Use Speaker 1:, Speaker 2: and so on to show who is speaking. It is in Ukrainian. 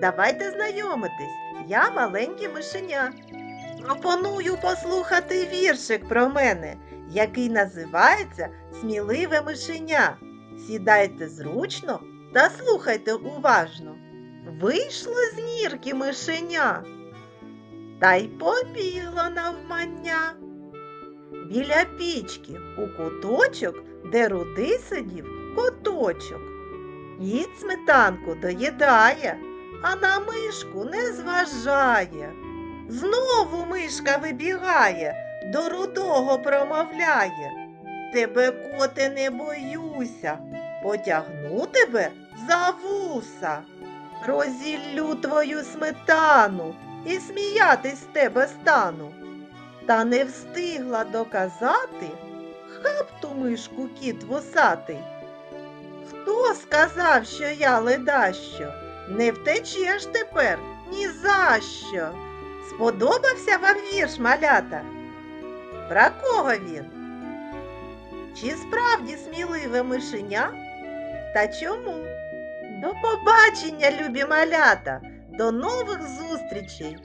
Speaker 1: Давайте знайомитись. Я маленьке мишеня. Пропоную послухати віршик про мене, який називається Сміливе мишеня. Сідайте зручно та слухайте уважно. Вийшло з нірки мишеня, та й побігло навмання. Біля пічки у куточок, де рудий сидів коточок. Їд сметанку доїдає, а на мишку не зважає. Знову мишка вибігає, до рудого промовляє. Тебе, коте, не боюся, потягну тебе за вуса. Розіллю твою сметану і сміятись з тебе стану. Та не встигла доказати хапту мишку кіт вусатий. Сказав, що я ледащо? Не втечеш тепер ні за що. Сподобався вам вірш, малята? Про кого він? Чи справді сміливе мишеня? Та чому? До побачення, любі малята! До нових зустрічей!